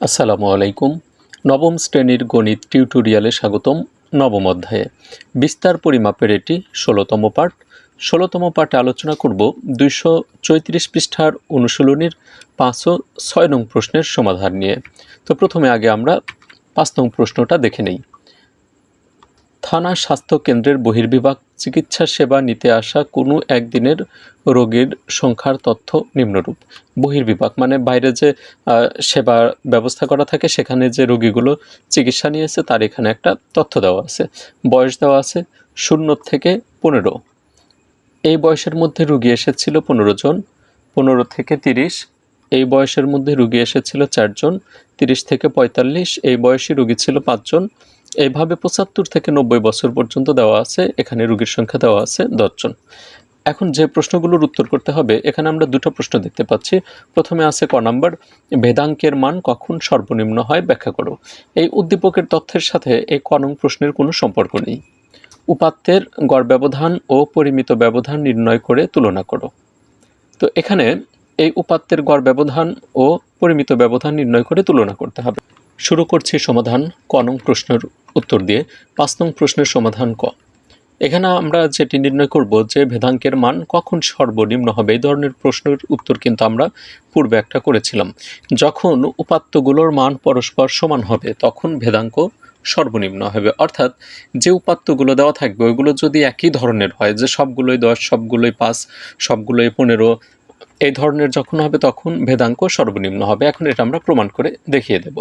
আসসালামু আলাইকুম। নবম শ্রেণির গণিত টিউটোরিয়ালে স্বাগতম নবম অধ্যায়ে। বিস্তার পরিমাপের এটি ষোলোতম পাঠ। ষোলোতম পাঠে আলোচনা করব দুইশো চৈত্রিশ পৃষ্ঠার অনুশীলনীর পাঁচশো ছয় নং প্রশ্নের সমাধান নিয়ে। তো প্রথমে আগে আমরা পাঁচ নং প্রশ্নটা দেখে নেই। থানা স্বাস্থ্য কেন্দ্রের বহির্বিভাগ চিকিৎসা সেবা নিতে আসা কোনো একদিনের রোগীর সংখ্যার তথ্য নিম্নরূপ। বহির্বিভাগ মানে বাইরে যে সেবা ব্যবস্থা করা থাকে, সেখানে যে রোগীগুলো চিকিৎসা নিয়েছে তার এখানে একটা তথ্য দেওয়া আছে। বয়স দেওয়া আছে শূন্য থেকে পনেরো। এই বয়সের মধ্যে রুগী এসেছিল পনেরো জন, পনেরো থেকে তিরিশ। এই বয়সের মধ্যে রুগী এসেছিল চারজন, তিরিশ থেকে পঁয়তাল্লিশ। এই বয়সী রুগী ছিল পাঁচজন। এইভাবে পঁচাত্তর থেকে নব্বই বছর পর্যন্ত দেওয়া আছে, এখানে রুগীর সংখ্যা দেওয়া আছে দশজন। এখন যে প্রশ্নগুলোর উত্তর করতে হবে, এখানে আমরা দুটো প্রশ্ন দেখতে পাচ্ছি। প্রথমে আছে ক নাম্বার ভেদাঙ্কের মান কখন সর্বনিম্ন হয়? ব্যাখ্যা করো। এই উদ্দীপকের তথ্যের সাথে এই ক নং প্রশ্নের কোনো সম্পর্ক নেই। উপাত্তের গড় ব্যবধান ও পরিমিত ব্যবধান নির্ণয় করে তুলনা করো। তো এখানে এই উপাত্তের গড় ব্যবধান ও পরিমিত ব্যবধান নির্ণয় করে তুলনা করতে হবে। শুরু করছি সমাধান, ক নং প্রশ্নের উত্তর দিয়ে পাঁচ নং প্রশ্নের সমাধান ক। এখানে আমরা যেটি নির্ণয় করব যে ভেদাঙ্কের মান কখন সর্বনিম্ন হবে এই ধরনের প্রশ্নের উত্তর কিন্তু আমরা পূর্বে একটা করেছিলাম। যখন উপাত্তগুলোর মান পরস্পর সমান হবে, তখন ভেদাঙ্ক সর্বনিম্ন হবে। অর্থাৎ যে উপাত্তগুলো দেওয়া থাকবে, ওইগুলো যদি একই ধরনের হয়, যে সবগুলোই দশ, সবগুলোই পাঁচ, সবগুলোই পনেরো, এই ধরনের যখন হবে, তখন ভেদাঙ্ক সর্বনিম্ন হবে। এখন এটা আমরা প্রমাণ করে দেখিয়ে দেব।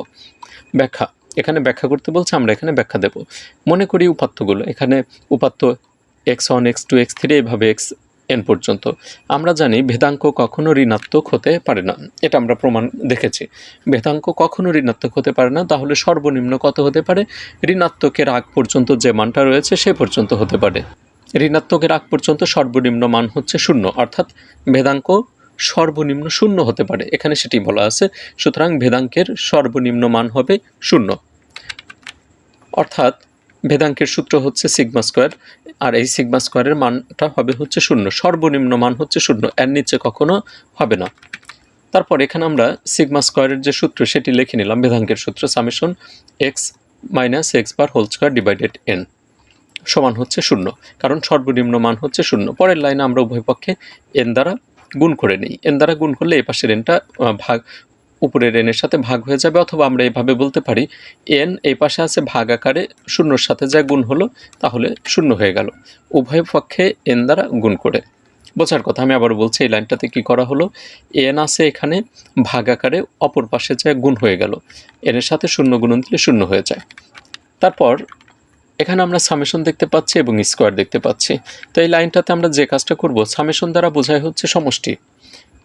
ব্যাখ্যা এখানে ব্যাখ্যা করতে বলছে, আমরা এখানে ব্যাখ্যা দেব। মনে করি উপাত্তগুলো, এখানে উপাত্ত X one X two X three এভাবে এক্স এন পর্যন্ত। আমরা জানি ভেদাঙ্ক কখনো ঋণাত্মক হতে পারে না, এটা আমরা প্রমাণ দেখেছি। ভেদাঙ্ক কখনো ঋণাত্মক হতে পারে না, তাহলে সর্বনিম্ন কত হতে পারে? ঋণাত্মকের আগ পর্যন্ত যে মানটা রয়েছে, সে পর্যন্ত হতে পারে। ঋণাত্মকের আগ পর্যন্ত সর্বনিম্ন মান হচ্ছে শূন্য, অর্থাৎ ভেদাঙ্ক সর্বনিম্ন শূন্য হতে পারে। এখানে সেটি বলা আছে, সুতরাং ভেদাঙ্কের সর্বনিম্ন মান হবে শূন্য। অর্থাৎ ভেদাঙ্কের সূত্র হচ্ছে সিগমা স্কোয়ার, আর এই সিগমা স্কোয়ারের মানটা হবে হচ্ছে শূন্য। সর্বনিম্ন মান হচ্ছে শূন্য, এর নিচে কখনো হবে না। তারপর এখানে আমরা সিগমা স্কোয়ারের যে সূত্র, সেটি লিখে নিলাম ভেদাঙ্কের সূত্র summation X minus X bar whole square divided N সমান হচ্ছে শূন্য, কারণ সর্বনিম্ন মান হচ্ছে শূন্য। পরের লাইনে আমরা উভয় পক্ষে এন দ্বারা গুণ করে নিই। এন দ্বারা গুণ করলে এই পাশের এনটা ভাগ, উপরের এনের সাথে ভাগ হয়ে যাবে অথবা আমরা এভাবে বলতে পারি, এন এই পাশে আছে ভাগ আকারে শূন্যর সাথে যা গুণ হলো তাহলে শূন্য হয়ে গেল। উভয় পক্ষে এন দ্বারা গুণ করে। বোঝার কথা, আমি আবার বলছি, এই লাইনটাতে কি করা হলো? এন আছে এখানে ভাগ আকারে অপর পাশে যা গুণ হয়ে গেল, এনের সাথে শূন্য গুণন দিলে শূন্য হয়ে যায়। তারপর এখানে আমরা সামেশন দেখতে পাচ্ছি এবং স্কোয়ার দেখতে পাচ্ছি। তো এই লাইনটাতে আমরা যে কাজটা করব সামেশন দ্বারা বোঝায় হচ্ছে সমষ্টি।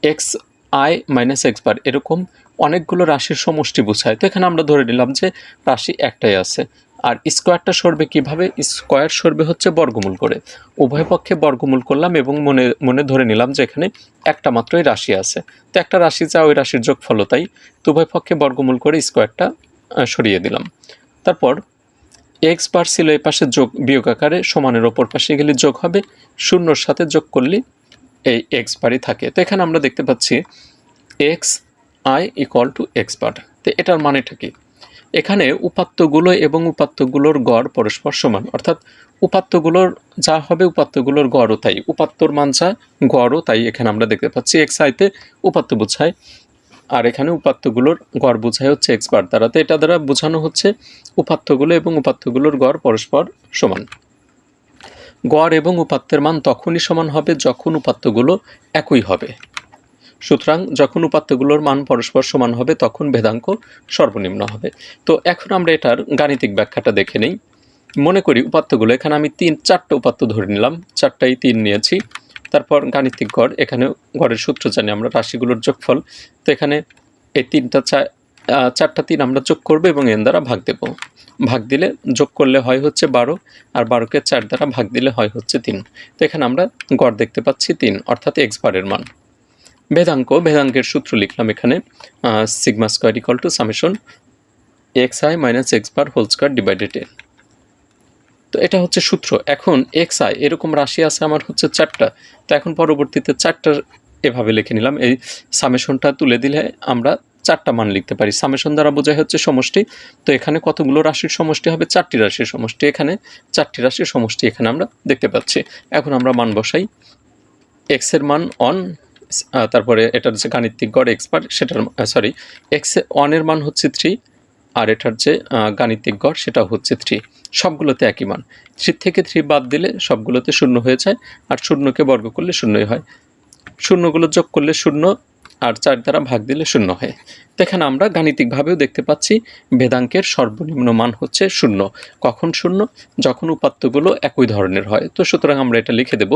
X I minus X bar এরকম অনেকগুলো রাশির সমষ্টি বোঝায়। তো এখানে আমরা ধরে নিলাম যে রাশি একটাই আছে। আর স্কোয়ারটা সরবে কীভাবে? স্কোয়ার সরবে হচ্ছে বর্গমূল করে। উভয় পক্ষে বর্গমূল করলাম এবং মনে মনে ধরে নিলাম যে এখানে একটা মাত্রই রাশি আছে। তো একটা রাশি যা ওই রাশির যোগ ফল তাই। তো উভয় পক্ষে বর্গমূল করে স্কোয়ারটা সরিয়ে দিলাম। তারপর এক্স বার ছিল এই পাশে যোগ বিয়োগ আকারে সমানের ওপর পাশে গেলে যোগ হবে, শূন্যর সাথে যোগ করলে এই এক্স বারই থাকে। তো এখানে আমরা দেখতে পাচ্ছি X I equal to X bar তো এটার মানেটা কি? এখানে উপাত্তগুলো এবং উপাত্তগুলোর গড় পরস্পর সমান। অর্থাৎ উপাত্তগুলোর যা হবে উপাত্তগুলোর গড়ও তাই। উপাত্তর মান যা, গড়ও তাই। এখানে আমরা দেখতে পাচ্ছি এক্স আইতে উপাত্ত বোঝায় আর এখানে উপাত্তগুলোর গড় বোঝায় হচ্ছে এক্স বার দ্বারা তো এটা দ্বারা বোঝানো হচ্ছে উপাত্তগুলো এবং উপাত্তগুলোর গড় পরস্পর সমান। গড় এবং উপাত্তের মান তখনই সমান হবে যখন উপাত্তগুলো একই হবে। সুতরাং যখন উপাত্তগুলোর মান পরস্পর সমান হবে তখন ভেদাঙ্ক সর্বনিম্ন হবে। তো এখন আমরা এটার গাণিতিক ব্যাখ্যাটা দেখে নেই। মনে করি উপাত্তগুলো, এখানে আমি তিন, চারটা উপাত্ত ধরে নিলাম। চারটাই তিন নিয়েছি। তারপর গাণিতিক গড়, এখানে গড়ের সূত্র জানি আমরা, রাশিগুলোর যোগফল। তো এখানে এই তিনটা চা চারটা তিন আমরা যোগ করব এবং এন দ্বারা ভাগ দেব। ভাগ দিলে যোগ করলে হয় হচ্ছে বারো, আর বারোকে চার দ্বারা ভাগ দিলে হয় হচ্ছে তিন। তো এখানে আমরা গড় দেখতে পাচ্ছি তিন, অর্থাৎ এক্স বারের মান। ভেদাঙ্ক, ভেদাঙ্কের সূত্র লিখলাম এখানে sigma square equal to summation X I minus X bar whole square divided তো এটা হচ্ছে সূত্র। এখন এক্স আই, এরকম রাশি আছে আমার হচ্ছে চারটা। তো এখন পরবর্তীতে চারটার এভাবে লিখে নিলাম। এই সামেশনটা তুলে দিলে আমরা চারটা মান লিখতে পারি। সামেশন দ্বারা বোঝায় হচ্ছে সমষ্টি। তো এখানে কতগুলো রাশির সমষ্টি হবে? চারটি রাশির সমষ্টি। এখানে চারটি রাশির সমষ্টি এখানে আমরা দেখতে পাচ্ছি। এখন আমরা মান বসাই। এক্সের মান অন তারপরে এটার যে গাণিতিক গড় এক্সপার্ট সেটার সরি এক্স অনের মান হচ্ছে থ্রি, আর এটার যে গাণিতিক গড় সেটা হচ্ছে থ্রি। সবগুলোতে একই মান। থ্রি থেকে থ্রি বাদ দিলে সবগুলোতে শূন্য হয়ে যায়, আর শূন্যকে বর্গ করলে শূন্যই হয়। শূন্যগুলো যোগ করলে শূন্য আর চার দ্বারা ভাগ দিলে শূন্য হয়। এখানে আমরা গাণিতিকভাবেও দেখতে পাচ্ছি বেদাঙ্কের সর্বনিম্ন মান হচ্ছে শূন্য। কখন শূন্য? যখন উপাত্তগুলো একই ধরনের হয়। তো সুতরাং আমরা এটা লিখে দেব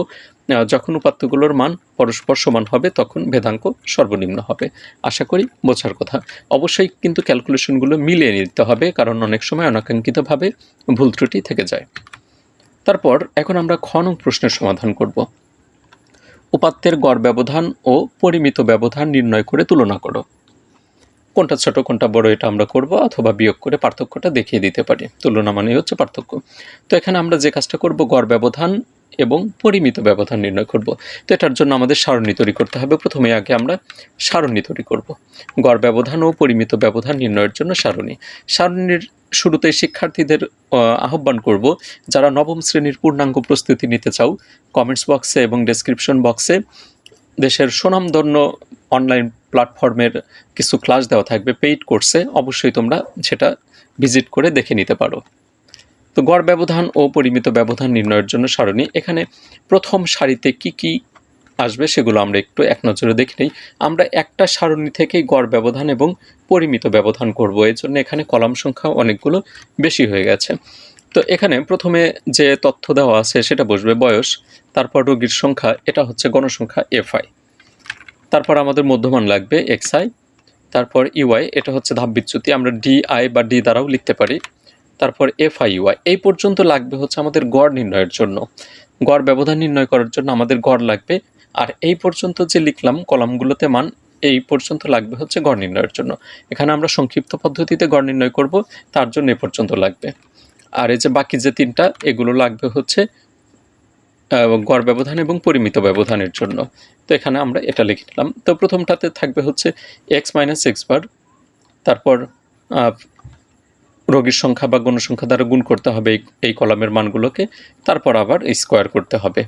যখন উপাত্তগুলোর মান পরস্পর সমান হবে, তখন ভেদাঙ্ক সর্বনিম্ন হবে। আশা করি বোঝার কথা। অবশ্যই কিন্তু ক্যালকুলেশনগুলো মিলিয়ে নিতে হবে, কারণ অনেক সময় অনাকাঙ্ক্ষিতভাবে ভুল ত্রুটি থেকে যায়। তারপর এখন আমরা খ নং প্রশ্নের সমাধান করব। উপাত্তের গড় ব্যবধান ও পরিমিত ব্যবধান নির্ণয় করে তুলনা করো। কোনটা ছোট, কোনটা বড় এটা আমরা করব অথবা বিয়োগ করে পার্থক্যটা দেখিয়ে দিতে পারি। তুলনা মানেই হচ্ছে পার্থক্য। তো এখানে আমরা যে কাজটা করব, গড় ব্যবধান এবং পরিমিত ব্যবধান নির্ণয় করব। তো এটার জন্য আমাদের সারণী তৈরি করতে হবে। প্রথমে আগে আমরা সারণী তৈরি করব। গড় ব্যবধান ও পরিমিত ব্যবধান নির্ণয়ের জন্য সারণী। সারণীর শুরুতে শিক্ষার্থীদের আহ্বান করব, যারা নবম শ্রেণির পূর্ণাঙ্গ প্রস্তুতি নিতে চাও, কমেন্টস বক্সে এবং ডেসক্রিপশন বক্সে দেশের সুনামধন্য অনলাইন প্ল্যাটফর্মের কিছু ক্লাস দেওয়া থাকবে পেইড কোর্সে অবশ্যই তোমরা সেটা ভিজিট করে দেখে নিতে পারো। তো গড় ব্যবধান ও পরিমিত ব্যবধান নির্ণয়ের জন্য সারণী, এখানে প্রথম সারিতে কি কি আসবে সেগুলো আমরা একটু এক নজরে দেখে নিই। আমরা একটা সারণী থেকেই গড় ব্যবধান এবং পরিমিত ব্যবধান করব এই জন্য এখানে কলাম সংখ্যা অনেকগুলো বেশি হয়ে গেছে। তো এখানে প্রথমে যে তথ্য দেওয়া আছে সেটা বসবে বয়স, তারপর রোগীর সংখ্যা, এটা হচ্ছে গণসংখ্যা এফআই তারপর আমাদের মধ্যমান লাগবে এক্স আই তারপর ইউআই এটা হচ্ছে ধাপ বিচ্যুতি, আমরা ডিআই বা ডি দ্বারাও লিখতে পারি। তারপর এফআই ইউআই এই পর্যন্ত লাগবে হচ্ছে আমাদের গড় নির্ণয়ের জন্য। গড় ব্যবধান নির্ণয় করার জন্য আমাদের গড় লাগবে। আর এই পর্যন্ত যে লিখলাম কলামগুলোতে মান, এই পর্যন্ত লাগবে হচ্ছে গড় নির্ণয়ের জন্য। এখানে আমরা সংক্ষিপ্ত পদ্ধতিতে গড় নির্ণয় করব, তার জন্য এ পর্যন্ত লাগবে। আর এই যে বাকি যে তিনটা, এগুলো লাগবে হচ্ছে গড় ব্যবধান এবং পরিমিত ব্যবধানের জন্য। তো এখানে আমরা এটা লিখে নিলাম। তো প্রথমটাতে থাকবে হচ্ছে এক্স মাইনাস এক্স বার তারপর রোগীর সংখ্যা বা গণসংখ্যা দ্বারা গুণ করতে হবে এই কলামের মানগুলোকে, তারপর আবার স্কোয়ার করতে হবে।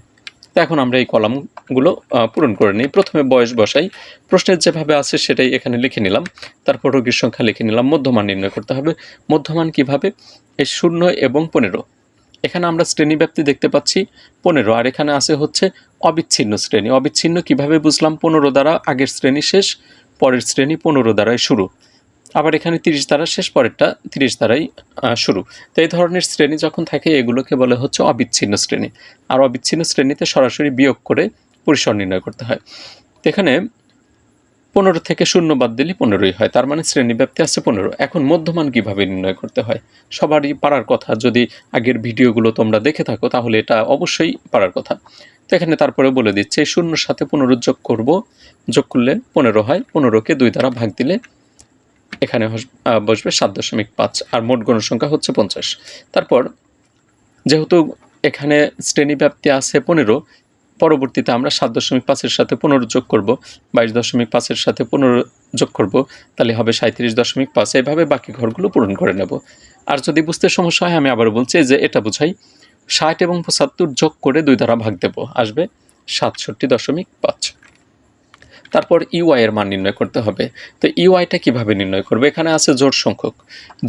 তো এখন আমরা এই কলামগুলো পূরণ করে নিই। প্রথমে বয়স বসাই। প্রশ্নের যেভাবে আছে সেটাই এখানে লিখে নিলাম। তারপর রোগীর সংখ্যা লিখে নিলাম। মধ্যমান নির্ণয় করতে হবে। মধ্যমান কীভাবে? এই শূন্য এবং পনেরো। এখানে আমরা শ্রেণি ব্যাপ্তি দেখতে পাচ্ছি পনেরো, আর এখানে আছে হচ্ছে অবিচ্ছিন্ন শ্রেণি। অবিচ্ছিন্ন কীভাবে বুঝলাম? পনেরো দ্বারা আগের শ্রেণি শেষ, পরের শ্রেণি পনেরো দ্বারাই শুরু। আবার এখানে তিরিশ দ্বারা শেষ, পরেরটা তিরিশ দ্বারাই শুরু। তো এই ধরনের শ্রেণি যখন থাকে, এগুলোকে বলে হচ্ছে অবিচ্ছিন্ন শ্রেণি। আর অবিচ্ছিন্ন শ্রেণীতে সরাসরি বিয়োগ করে পরিসর নির্ণয় করতে হয়। এখানে পনেরো থেকে শূন্য বাদ দিলে পনেরোই হয়। তার মানে শ্রেণি ব্যাপ্তি আছে পনেরো। এখন মধ্যমান কীভাবে নির্ণয় করতে হয়? সবারই পারার কথা। যদি আগের ভিডিওগুলো তোমরা দেখে থাকো, তাহলে এটা অবশ্যই পারার কথা। তো এখানে তারপরে বলে দিচ্ছে শূন্যর সাথে পনেরো যোগ করব। যোগ করলে পনেরো হয়। পনেরোকে দুই দ্বারা ভাগ দিলে এখানে বসবে সাত দশমিক পাঁচ। আর মোট গণসংখ্যা হচ্ছে পঞ্চাশ। তারপর যেহেতু এখানে শ্রেণি ব্যাপ্তি আছে পনেরো পরবর্তীতে আমরা সাত দশমিক পাঁচের সাথে পনেরো যোগ করব, বাইশ দশমিক পাঁচের সাথে পনেরো যোগ করব, তাহলে হবে সাঁত্রিশ দশমিক পাঁচ। এইভাবে বাকি ঘরগুলো পূরণ করে নেব। আর যদি বুঝতে সমস্যা হয়, আমি আবার বলছি, যে এটা বোঝাই, ষাট এবং পঁচাত্তর যোগ করে দুই দ্বারা ভাগ দেব। আসবে সাতষট্টি দশমিক পাঁচ। তারপর ইউআই এর মান নির্ণয় করতে হবে। তো ইউআইটা কীভাবে নির্ণয় করবে? এখানে আছে জোর সংখ্যক।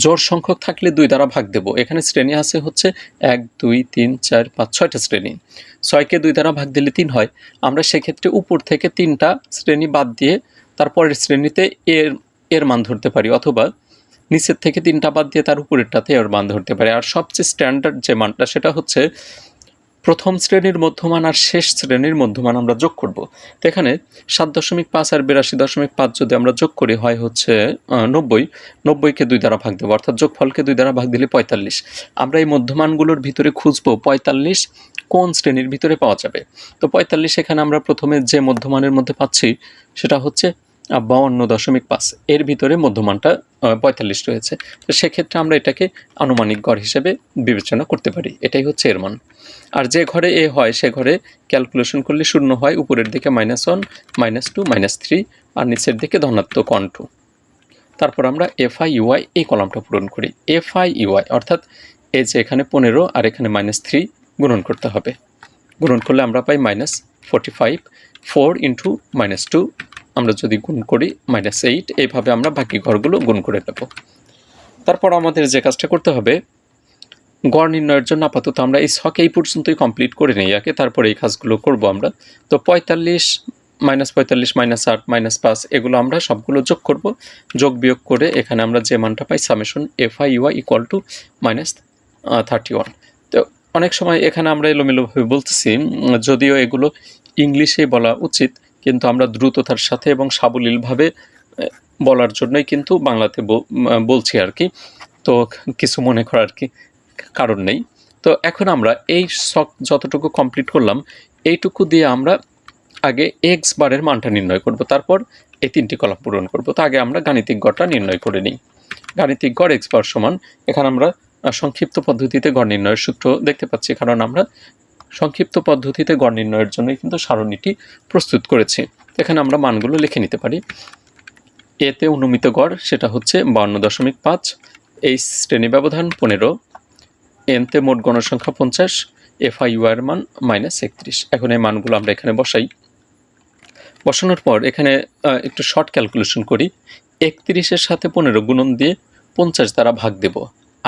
জোর সংখ্যক থাকলে দুই দ্বারা ভাগ দেব। এখানে শ্রেণি আছে হচ্ছে এক, দুই, তিন, চার, পাঁচ, ছয়টা শ্রেণি। ছয়কে দুই দ্বারা ভাগ দিলে তিন হয়। আমরা সেক্ষেত্রে উপর থেকে তিনটা শ্রেণি বাদ দিয়ে তারপরের শ্রেণীতে এর এর মান ধরতে পারি। অথবা নিচের থেকে তিনটা বাদ দিয়ে তার উপরেরটাতে এর মান ধরতে পারি। আর সবচেয়ে স্ট্যান্ডার্ড যে মানটা, সেটা হচ্ছে প্রথম শ্রেণির মধ্যমান আর শেষ শ্রেণির মধ্যমান আমরা যোগ করব। তো এখানে সাত দশমিক পাঁচ আর বিরাশি দশমিক পাঁচ যদি আমরা যোগ করি, হয় হচ্ছে নব্বই। নব্বইকে দুই দ্বারা ভাগ দেবো, অর্থাৎ যোগফলকে দুই দ্বারা ভাগ দিলে পঁয়তাল্লিশ। আমরা এই মধ্যমানগুলোর ভিতরে খুঁজবো, পঁয়তাল্লিশ কোন শ্রেণির ভিতরে পাওয়া যাবে? তো পঁয়তাল্লিশ এখানে আমরা প্রথমে যে মধ্যমানের মধ্যে পাচ্ছি, সেটা হচ্ছে বাউন্ন দশমিক পাঁচ। এর ভিতরে মধ্যমানটা পঁয়তাল্লিশ রয়েছে। তো সেক্ষেত্রে আমরা এটাকে আনুমানিক গড় হিসেবে বিবেচনা করতে পারি। এটাই হচ্ছে এর মান। আর যে ঘরে এ হয়, সে ঘরে ক্যালকুলেশন করলে শূন্য হয়, উপরের দিকে minus one, minus two, minus three, আর নিচের দিকে ধনাত্মক ওয়ান, টু। তারপর আমরা এফ আই ইউআই এই কলামটা পূরণ করি। এফ আই ইউআই অর্থাৎ এই যে এখানে পনেরো আর এখানে মাইনাস থ্রি গুণন করতে হবে। গুণন করলে আমরা পাই minus forty five, four into minus two আমরা যদি গুণ করি মাইনাস এইট এইভাবে আমরা বাকি ঘরগুলো গুণ করে নেব। তারপর আমাদের যে কাজটা করতে হবে, গড় নির্ণয়ের জন্য আপাতত আমরা এই ছক এই পর্যন্তই কমপ্লিট করে নিই। আগে তারপরে এই কাজগুলো করব আমরা। তো পঁয়তাল্লিশ মাইনাস পঁয়তাল্লিশ মাইনাস আট মাইনাস পাঁচ, এগুলো আমরা সবগুলো যোগ করব। যোগ বিয়োগ করে এখানে আমরা যে মানটা পাই summation F I UI equal to minus thirty one তো অনেক সময় এখানে আমরা এলোমেলোভাবে বলতেছি যদিও এগুলো ইংলিশে বলা উচিত কিন্তু আমরা দ্রুততার সাথে এবং সাবলীলভাবে বলার জন্যই কিন্তু বাংলাতে বলছি আর কি। তো কিছু মনে করার কি কারণ নেই। তো এখন আমরা এই শখ যতটুকু কমপ্লিট করলাম, এইটুকু দিয়ে আমরা আগে এক্স বারের মানটা নির্ণয় করব। তারপর এই তিনটি কলাম পূরণ করব। তো আগে আমরা গাণিতিক গড়টা নির্ণয় করে নিই। গাণিতিক গড় এক্স বার সমান, এখানে আমরা সংক্ষিপ্ত পদ্ধতিতে গড় নির্ণয়ের সূত্র দেখতে পাচ্ছি। কারণ আমরা সংক্ষিপ্ত পদ্ধতিতে গড় নির্ণয়ের জন্যই কিন্তু সারণীটি প্রস্তুত করেছি। এখানে আমরা মানগুলো লিখে নিতে পারি। এতে অনুমিত গড়, সেটা হচ্ছে বান্ন দশমিক পাঁচ এই শ্রেণি ব্যবধান পনেরো এনতে মোট গণসংখ্যা পঞ্চাশ, এফআই এর মান মাইনাস একত্রিশ। এখন এই মানগুলো আমরা এখানে বসাই। বসানোর পর এখানে একটু শর্ট ক্যালকুলেশন করি। একত্রিশের সাথে পনেরো গুণন দিয়ে পঞ্চাশ দ্বারা ভাগ দেব।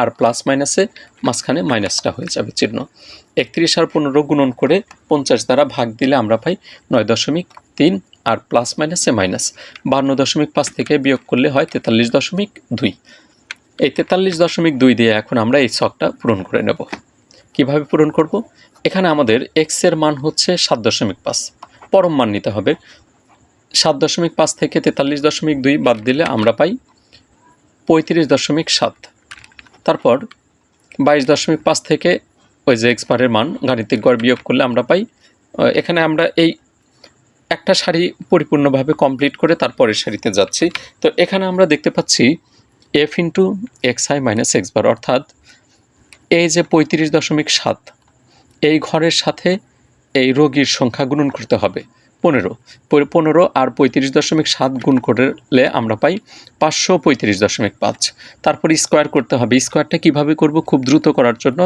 আর প্লাস মাইনাসে মাঝখানে মাইনাসটা হয়ে যাবে চিহ্ন। একত্রিশ আর পনেরো গুণন করে পঞ্চাশ দ্বারা ভাগ দিলে আমরা পাই নয় দশমিক তিন আর প্লাস মাইনাসে মাইনাস বান্ন দশমিক পাঁচ থেকে বিয়োগ করলে হয় তেতাল্লিশ দশমিক দুই। এই তেতাল্লিশ দশমিক দুই দিয়ে এখন আমরা এই ছকটা পূরণ করে নেব। কীভাবে পূরণ করব? এখানে আমাদের এক্সের মান হচ্ছে সাত দশমিক পাঁচ। পরম মান নিতে হবে। সাত দশমিক পাঁচ থেকে তেতাল্লিশ দশমিক দুই বাদ দিলে আমরা পাই পঁয়ত্রিশ দশমিক সাত। তারপর বাইশ দশমিক পাঁচ থেকে ওই যে এক্স বারের মান, গাণিতিক গড় বিয়োগ করলে আমরা পাই এখানে আমরা এই একটা শাড়ি পরিপূর্ণভাবে কমপ্লিট করে তারপরের শাড়িতে যাচ্ছি। তো এখানে আমরা দেখতে পাচ্ছি F into X I minus X bar অর্থাৎ এই যে পঁয়ত্রিশ দশমিক সাত, এই ঘরের সাথে এই রোগীর সংখ্যা গুণন করতে হবে। পনেরো। পনেরো আর পঁয়ত্রিশ দশমিক সাত গুণ করলে আমরা পাই পাঁচশো পঁয়ত্রিশ দশমিক পাঁচ। তারপর স্কোয়ার করতে হবে। স্কোয়ারটা কীভাবে করব? খুব দ্রুত করার জন্য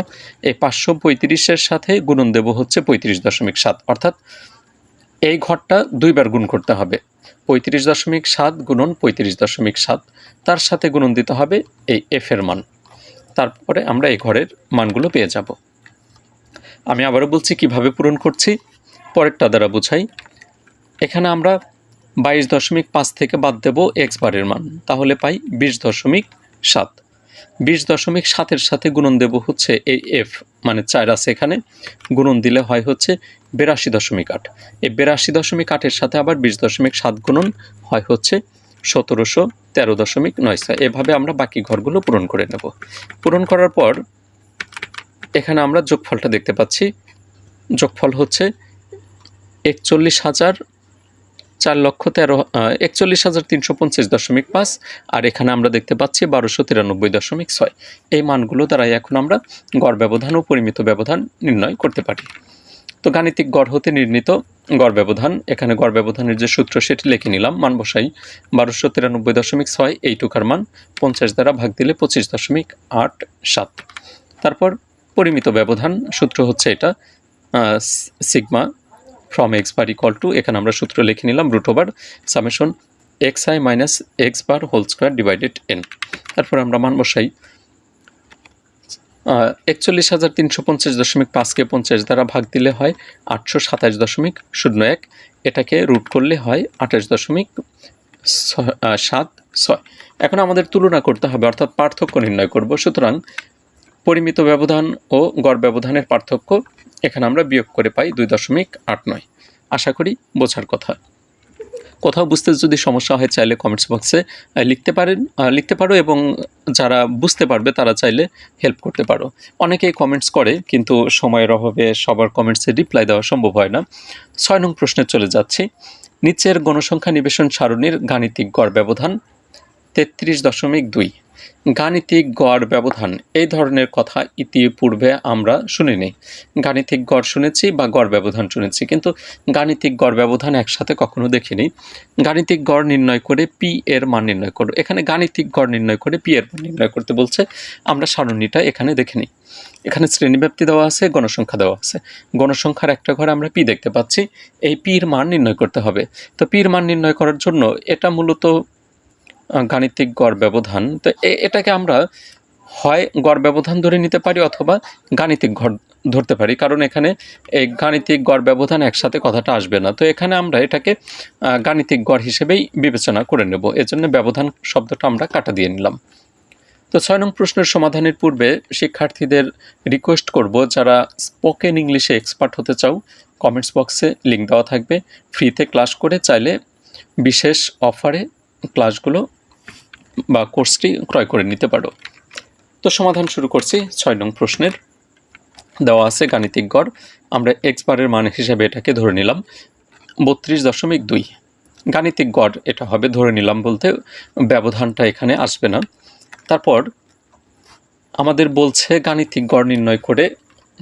এই পাঁচশো পঁয়ত্রিশের সাথে গুণন দেব হচ্ছে পঁয়ত্রিশ দশমিক সাত। অর্থাৎ এই ঘরটা দুইবার গুণ করতে হবে। পঁয়ত্রিশ দশমিক সাত গুণন পঁয়ত্রিশ দশমিক সাত। তার সাথে গুণন দিতে হবে এই এফের মান। তারপরে আমরা এই ঘরের মানগুলো পেয়ে যাব। আমি আবারও বলছি কীভাবে পূরণ করছি। পরেরটা দ্বারা বুঝাই। এখানে আমরা বাইশ দশমিক পাঁচ থেকে বাদ দেব এক্স বারের মান। তাহলে পাই বিশ দশমিক সাত। বিশ দশমিক সাতের সাথে গুণন দেব হচ্ছে এই এফ মানে চার আছে এখানে। গুণন দিলে হয় হচ্ছে বিরাশি দশমিক আট। এই বিরাশি দশমিক আটের সাথে আবার বিশ দশমিক সাত গুণন হয় হচ্ছে সতেরোশো তেরো দশমিক নয় এভাবে আমরা বাকি ঘরগুলো পূরণ করে নেব। পূরণ করার পর এখানে আমরা যোগফলটা দেখতে পাচ্ছি। যোগফল হচ্ছে একচল্লিশ হাজার চার লক্ষ তেরো একচল্লিশ হাজার তিনশো পঞ্চাশ দশমিক পাঁচ, আর এখানে আমরা দেখতে পাচ্ছি বারোশো তিরানব্বই দশমিক ছয়। এই মানগুলো দ্বারাই এখন আমরা গড় ব্যবধান ও পরিমিত ব্যবধান নির্ণয় করতে পারি। তো গাণিতিক গড় হতে নির্ণীত গড় ব্যবধান, এখানে গড় ব্যবধানের যে সূত্র সেটি লিখে নিলাম, মান বসাই বারোশো তিরানব্বই দশমিক ছয় এইটুকার মান পঞ্চাশ দ্বারা ভাগ দিলে পঁচিশ দশমিক আট সাত। তারপর পরিমিত ব্যবধান সূত্র হচ্ছে এটা sigma from X bar equal to এখানে আমরা সূত্র লিখে নিলাম root over summation X I minus X bar whole square divided N তারপর আমরা মান বসাই একচল্লিশ হাজার তিনশো পঞ্চাশ দশমিক পাঁচকে পঞ্চাশ দ্বারা ভাগ দিলে হয় আটশো সাতাশ দশমিক শূন্য এক। এটাকে রুট করলে হয় আঠাশ দশমিক সাত, ছয়। এখন আমাদের তুলনা করতে হবে, অর্থাৎ পার্থক্য নির্ণয় করব। সুতরাং পরিমিত ব্যবধান ও গড় ব্যবধানের পার্থক্য এখানে আমরা বিয়োগ করে পাই দুই দশমিক আট নয়। আশা করি বোঝার কথা। কোথাও বুঝতে যদি সমস্যা হয় চাইলে কমেন্টস বক্সে লিখতে পারেন লিখতে পারো এবং যারা বুঝতে পারবে তারা চাইলে হেল্প করতে পারো। অনেকেই কমেন্টস করে কিন্তু সময়ের অভাবে সবার কমেন্টসে রিপ্লাই দেওয়া সম্ভব হয় না। ছয় নং প্রশ্নে চলে যাচ্ছি। নিচের গণসংখ্যা নিবেশন সারণীর গাণিতিক গড় ব্যবধান তেত্রিশ দশমিক দুই। গাণিতিক গড় ব্যবধান, এই ধরনের কথা ইতিপূর্বে আমরা শুনিনি। গাণিতিক গড় শুনেছি বা গড় ব্যবধান শুনেছি, কিন্তু গাণিতিক গড় ব্যবধান একসাথে কখনো দেখিনি। গাণিতিক গড় নির্ণয় করে পি এর মান নির্ণয় করো। এখানে গাণিতিক গড় নির্ণয় করে পি এর মান নির্ণয় করতে বলছে, আমরা সারণীটা এখানে দেখে নিই এখানে শ্রেণীব্যাপ্তি দেওয়া আছে, গণসংখ্যা দেওয়া আছে। গণসংখ্যার একটা ঘরে আমরা পি দেখতে পাচ্ছি, এই পির মান নির্ণয় করতে হবে। তো পির মান নির্ণয় করার জন্য এটা মূলত গাণিতিক গড় ব্যবধান, তো এটাকে আমরা হয় গড় ব্যবধান ধরে নিতে পারি অথবা গাণিতিক গড় ধরতে পারি, কারণ এখানে এই গাণিতিক গড় ব্যবধান একসাথে কথাটা আসবে না। তো এখানে আমরা এটাকে গাণিতিক গড় হিসেবেই বিবেচনা করে নেব। এজন্য ব্যবধান শব্দটা আমরা কাটা দিয়ে নিলাম। তো ছয় নং প্রশ্নের সমাধানের পূর্বে শিক্ষার্থীদের রিকোয়েস্ট করব, যারা স্পোকেন ইংলিশে এক্সপার্ট হতে চাও কমেন্টস বক্সে লিঙ্ক দেওয়া থাকবে। ফ্রিতে ক্লাস করে চাইলে বিশেষ অফারে ক্লাসগুলো বা কোর্সটি ক্রয় করে নিতে পারো। তো সমাধান শুরু করছি ছয় নং প্রশ্নের। দেওয়া আছে গাণিতিক গড়। আমরা এক্স বারের মান হিসেবে এটাকে ধরে নিলাম বত্রিশ দশমিক দুই। গাণিতিক গড় এটা হবে ধরে নিলাম বলতে ব্যবধানটা এখানে আসবে না। তারপর আমাদের বলছে গাণিতিক গড় নির্ণয় করে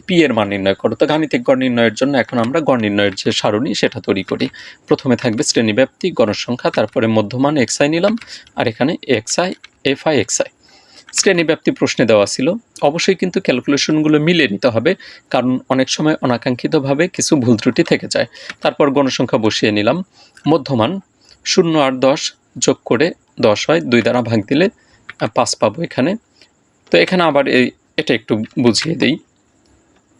পি এর মান নির্ণয় করো। তো গাণিতিক গড় নির্ণয়ের জন্য এখন আমরা গড় নির্ণয়ের যে সারণী, সেটা তৈরি করি। প্রথমে থাকবে শ্রেণীব্যাপ্তি, গণসংখ্যা, তারপরে মধ্যমান এক্স আই নিলাম, আর এখানে X I F I X I শ্রেণীব্যাপ্তি প্রশ্নে দেওয়া ছিল। অবশ্যই কিন্তু ক্যালকুলেশনগুলো মিলিয়ে নিতে হবে, কারণ অনেক সময় অনাকাঙ্ক্ষিতভাবে কিছু ভুল ত্রুটি থেকে যায়। তারপর গণসংখ্যা বসিয়ে নিলাম। মধ্যমান, শূন্য আর দশ যোগ করে দশ হয়, দুই দ্বারা ভাগ দিলে পাঁচ পাবো এখানে। তো এখানে আবার এই, এটা একটু বুঝিয়ে দিই।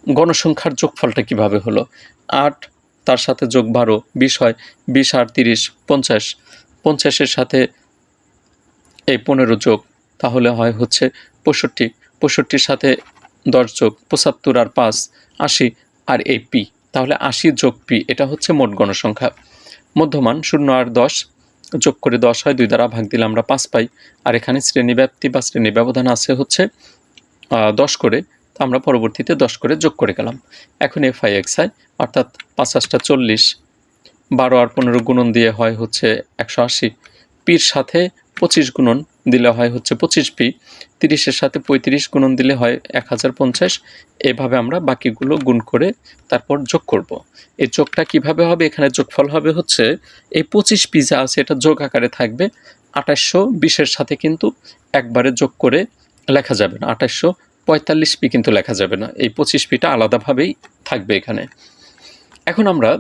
গণসংখ্যার যোগফলটা কীভাবে হলো? আট, তার সাথে যোগ বারো, বিশ হয়, বিশ আর তিরিশ, পঞ্চাশ। পঞ্চাশের সাথে এই পনেরো যোগ, তাহলে হয় হচ্ছে পঁয়ষট্টি। পঁয়ষট্টির সাথে দশ যোগ, পঁচাত্তর আর পাঁচ, আশি আর এই পি। তাহলে আশি যোগ পি, এটা হচ্ছে মোট গণসংখ্যা। মধ্যমান শূন্য আর দশ, যোগ করে দশ হয়, দুই দ্বারা ভাগ দিলে আমরা পাঁচ পাই। আর এখানে শ্রেণীব্যাপ্তি বা শ্রেণি ব্যবধান আছে হচ্ছে দশ করে আমরা পরবর্তীতে দশ করে যোগ করে গেলাম। এখন এফ আই এক্স আই অর্থাৎ পাঁচাশটা চল্লিশ। বারো আর পনেরো গুণন দিয়ে হয় হচ্ছে একশো আশি। পির সাথে পঁচিশ গুণন দিলে হয় হচ্ছে পঁচিশ পি। তিরিশের সাথে পঁয়ত্রিশ গুণন দিলে হয় এক হাজার পঞ্চাশ। এভাবে আমরা বাকিগুলো গুণ করে তারপর যোগ করব। এই যোগটা কীভাবে হবে? এখানে যোগফল হবে হচ্ছে এই পঁচিশ পি যা আছে এটা যোগ আকারে থাকবে আঠাশশো বিশের সাথে কিন্তু একবারে যোগ করে লেখা যাবে না। আঠাশশো পঁয়তাল্লিশ পি কিন্তু লেখা যাবে না। এই পঁচিশ পিটা আলাদাভাবেই থাকবে এখানে। এখন আমরা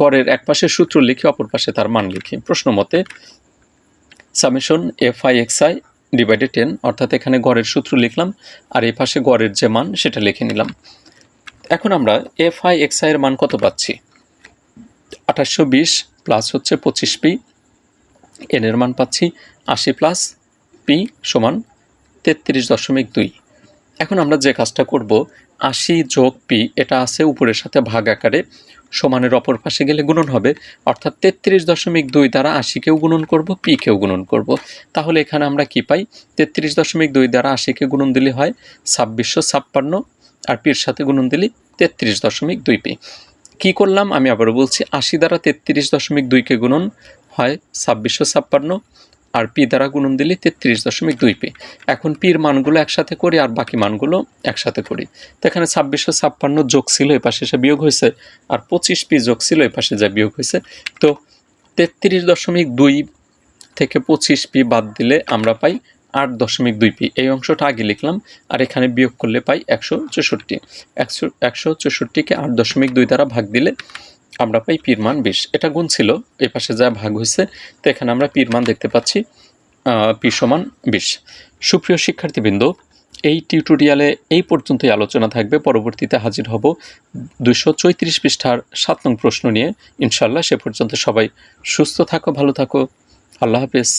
গড়ের এক পাশে সূত্র লিখি, অপর পাশে তার মান লিখি। প্রশ্ন মতে, summation F I X I divided ten অর্থাৎ এখানে গড়ের সূত্র লিখলাম, আর এই পাশে গড়ের যে মান, সেটা লিখে নিলাম। এখন আমরা এফ আই এক্স আই এর মান কত পাচ্ছি? আঠাশশো বিশ প্লাস হচ্ছে পঁচিশ পি। এন এর মান পাচ্ছি আশি প্লাস পি সমান তেত্রিশ দশমিক দুই। এখন আমরা যে কাজটা করব, আশি যোগ পি, এটা আছে উপরের সাথে ভাগ আকারে, সমানের অপর পাশে গেলে গুণন হবে, অর্থাৎ তেত্রিশ দশমিক দুই দ্বারা আশিকেও গুণন করব, পিকেও গুণন করব। তাহলে এখানে আমরা কি পাই? তেত্রিশ দশমিক দুই দ্বারা আশিকে গুণন দিলে হয় ছাব্বিশশো ছাপ্পান্ন, আর পির সাথে গুণন দিলে তেত্রিশ দশমিক দুই পি। কী করলাম? আমি আবারও বলছি, আশি দ্বারা তেত্রিশ দশমিক দুইকে গুণন হয় ছাব্বিশশো ছাপ্পান্ন আর পি দ্বারা গুণন দিলে তেত্রিশ দশমিক দুই পি। এখন পির মানগুলো একসাথে করি আর বাকি মানগুলো একসাথে করি। তো এখানে ছাব্বিশশো ছাপ্পান্ন যোগ ছিল, এ পাশে এসে বিয়োগ হয়েছে, আর পঁচিশ পি যোগ ছিল, এ পাশে যা বিয়োগ হয়েছে। তো তেত্রিশ দশমিক দুই থেকে পঁচিশ পি বাদ দিলে আমরা পাই আট দশমিক দুই পি। এই অংশটা আগে লিখলাম, আর এখানে বিয়োগ করলে পাই একশো চৌষট্টি। একশো একশো চৌষট্টিকে আট দশমিক দুই দ্বারা ভাগ দিলে আমরা পাই পীর মান বিশ এটা গুণ ছিল এই পাশে যা ভাগ হয়েছে, তো এখানে আমরা পীর মান দেখতে পাচ্ছি পি সমান বিশ সুপ্রিয় শিক্ষার্থীবৃন্দ, এই টিউটোরিয়ালে এই পর্যন্তই আলোচনা থাকবে। পরবর্তীতে হাজির হব দুশো চৈত্রিশ পৃষ্ঠার সাত নং প্রশ্ন নিয়ে। ইনশাল্লাহ সে পর্যন্ত সবাই সুস্থ থাকো, ভালো থাকো। আল্লাহ হাফেজ।